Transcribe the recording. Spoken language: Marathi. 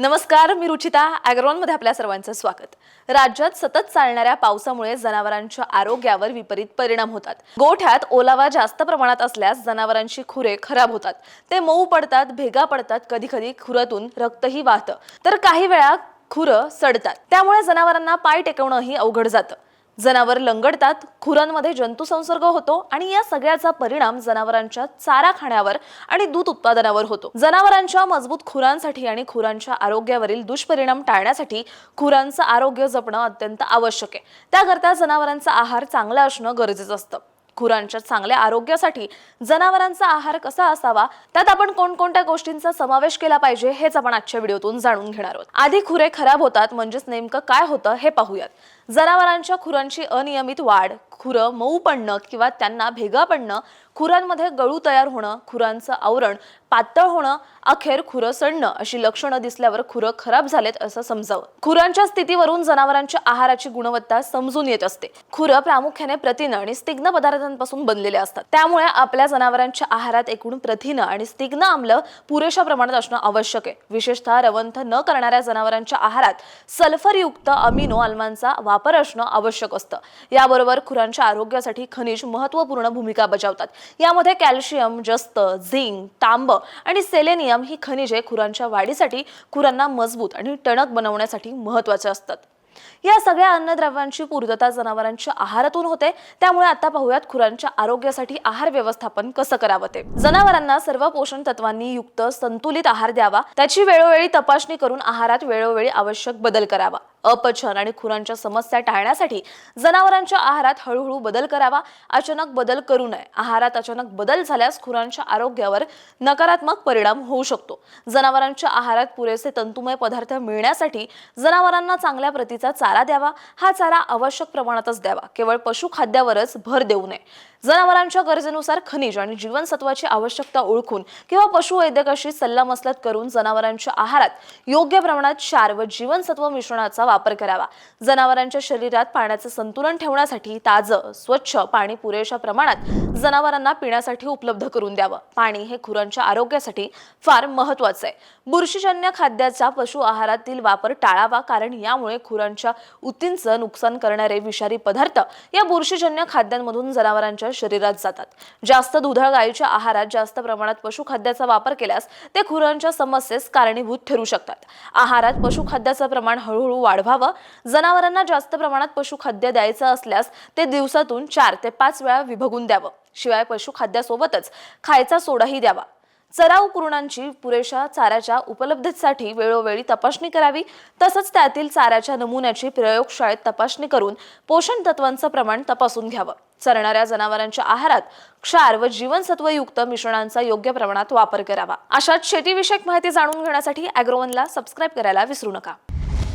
नमस्कार मी रुचिता ॲग्रॉनमध्ये आपल्या सर्वांचं स्वागत. राज्यात सतत चालणाऱ्या पावसामुळे जनावरांच्या आरोग्यावर विपरीत परिणाम होतात. गोठ्यात ओलावा जास्त प्रमाणात असल्यास जनावरांची खुरे खराब होतात. ते मऊ पडतात भेगा पडतात कधी कधी खुरातून रक्तही वाहतं. तर काही वेळा खुरं सडतात. त्यामुळे जनावरांना पाय टेकवणंही अवघड जातं. जनावर लंगडतात खुरांमध्ये जंतुसंसर्ग होतो आणि या सगळ्याचा परिणाम जनावरांच्या चारा खाण्यावर आणि दूध उत्पादनावर होतो. जनावरांच्या मजबूत खुरांसाठी आणि खुरांच्या आरोग्यावरील दुष्परिणाम टाळण्यासाठी खुरांचं आरोग्य जपणं अत्यंत आवश्यक आहे. त्याकरता जनावरांचा आहार चांगला असणं गरजेचं असतं. खुरांच्या चांगल्या आरोग्यासाठी जनावरांचा आहार कसा असावा? त्यात आपण कोणकोणत्या गोष्टींचा समावेश केला पाहिजे हेच आपण आजच्या व्हिडिओतून जाणून घेणार आहोत. आधी खुरे खराब होतात म्हणजेच नेमकं काय होतं हे पाहूयात. जनावरांच्या खुरांची अनियमित वाढ खुरं मऊ पडणं किंवा त्यांना भेगा पडणं खुरांमध्ये गळू तयार होणं खुरांचं आवरण पातळ होणं अखेर खुरं सडणं अशी लक्षणं दिसल्यावर खुरं खराब झालेत असं समजावं. खुरांच्या स्थितीवरून जनावरांच्या आहाराची गुणवत्ता समजून येत असते. खुरं प्रामुख्याने प्रथिनं आणि स्तिग्न पदार्थांपासून बनलेले असतात. त्यामुळे आपल्या जनावरांच्या आहारात एकूण प्रथिनं आणि स्तिग्न आम्ल पुरेशा प्रमाणात असणं आवश्यक आहे. विशेषतः रवंथ न करणाऱ्या जनावरांच्या आहारात सल्फरयुक्त अमिनो आल्मांचा वापर असणं आवश्यक असतं. याबरोबर खुरांच्या आरोग्यासाठी खनिज महत्त्वपूर्ण भूमिका बजावतात. यामध्ये कॅल्शियम जस्त झिंक तांब आणि सेलेनियम ही खनिजे खुरांच्या वाढीसाठी खुरांना मजबूत आणि टणक बनवण्यासाठी महत्त्वाचे असतात. या सगळ्या अन्नद्रव्यांची पूर्तता जनावरांच्या आहारातून होते. त्यामुळे आता पाहूयात खुरांच्या आरोग्यासाठी आहार व्यवस्थापन कसं करावं ते. जनावरांना सर्व पोषण तत्वांनी युक्त संतुलित आहार द्यावा. त्याची वेळोवेळी तपासणी करून आहारात वेळोवेळी आवश्यक बदल करावा. अपचन आणि खुरांच्या समस्या टाळण्यासाठी जनावरांच्या आहारात हळूहळू बदल करावा अचानक बदल करू नये. आहारात अचानक बदल झाल्यास खुरांच्या आरोग्यावर नकारात्मक परिणाम होऊ शकतो. जनावरांच्या आहारात पुरेसे तंतुमय पदार्थ मिळण्यासाठी जनावरांना चांगल्या प्रतीचा चारा द्यावा. हा चारा आवश्यक प्रमाणातच द्यावा. केवळ पशुखाद्यावरच भर देऊ नये. जनावरांच्या गरजेनुसार खनिज आणि जीवनसत्वाची आवश्यकता ओळखून किंवा पशुवैद्यकाशी सल्लामसलत करून जनावरांच्या आहारात योग्य प्रमाणात क्षार व जीवनसत्व मिश्रणाचा वापर करावा. जनावरांच्या शरीरात पाण्याचं संतुलन ठेवण्यासाठी ताजं स्वच्छ पाणी पुरेशा प्रमाणात जनावरांना पिण्यासाठी उपलब्ध करून द्यावं. पाणी हे खुरांच्या आरोग्यासाठी फार महत्वाचं आहे. बुरशीजन्य खाद्याचा पशु आहारातील वापर टाळावा कारण यामुळे खुरांच्या ऊतींचं नुकसान करणारे विषारी पदार्थ या बुरशीजन्य खाद्यांमधून जनावरांच्या शरीरात जातात. जास्त दुधाळ गायीच्या आहारात जास्त प्रमाणात पशुखाद्याचा वापर केल्यास ते खुरांच्या समस्येस कारणीभूत ठरू शकतात. आहारात पशुखाद्याचं प्रमाण हळूहळू वाढ वाढवावं. जनावरांना जास्त प्रमाणात पशुखाद्य द्यायचं असल्यास ते दिवसातून चार ते पाच वेळा विभगून द्यावं. शिवाय पशुखाद्यासोबतच खायचा सोडाही द्यावा. चराव कुरणांची पुरेशा चाऱ्याच्या उपलब्धतेसाठी वेळोवेळी तपासणी करावी. तसंच त्यातील चाऱ्याच्या नमुन्याची प्रयोगशाळेत तपासणी करून पोषण तत्वांचं प्रमाण तपासून घ्यावं. चरणाऱ्या जनावरांच्या आहारात क्षार व जीवनसत्वयुक्त मिश्रणांचा योग्य प्रमाणात वापर करावा. अशाच शेतीविषयक माहिती जाणून घेण्यासाठी अॅग्रोवनला सबस्क्राईब करायला विसरू नका.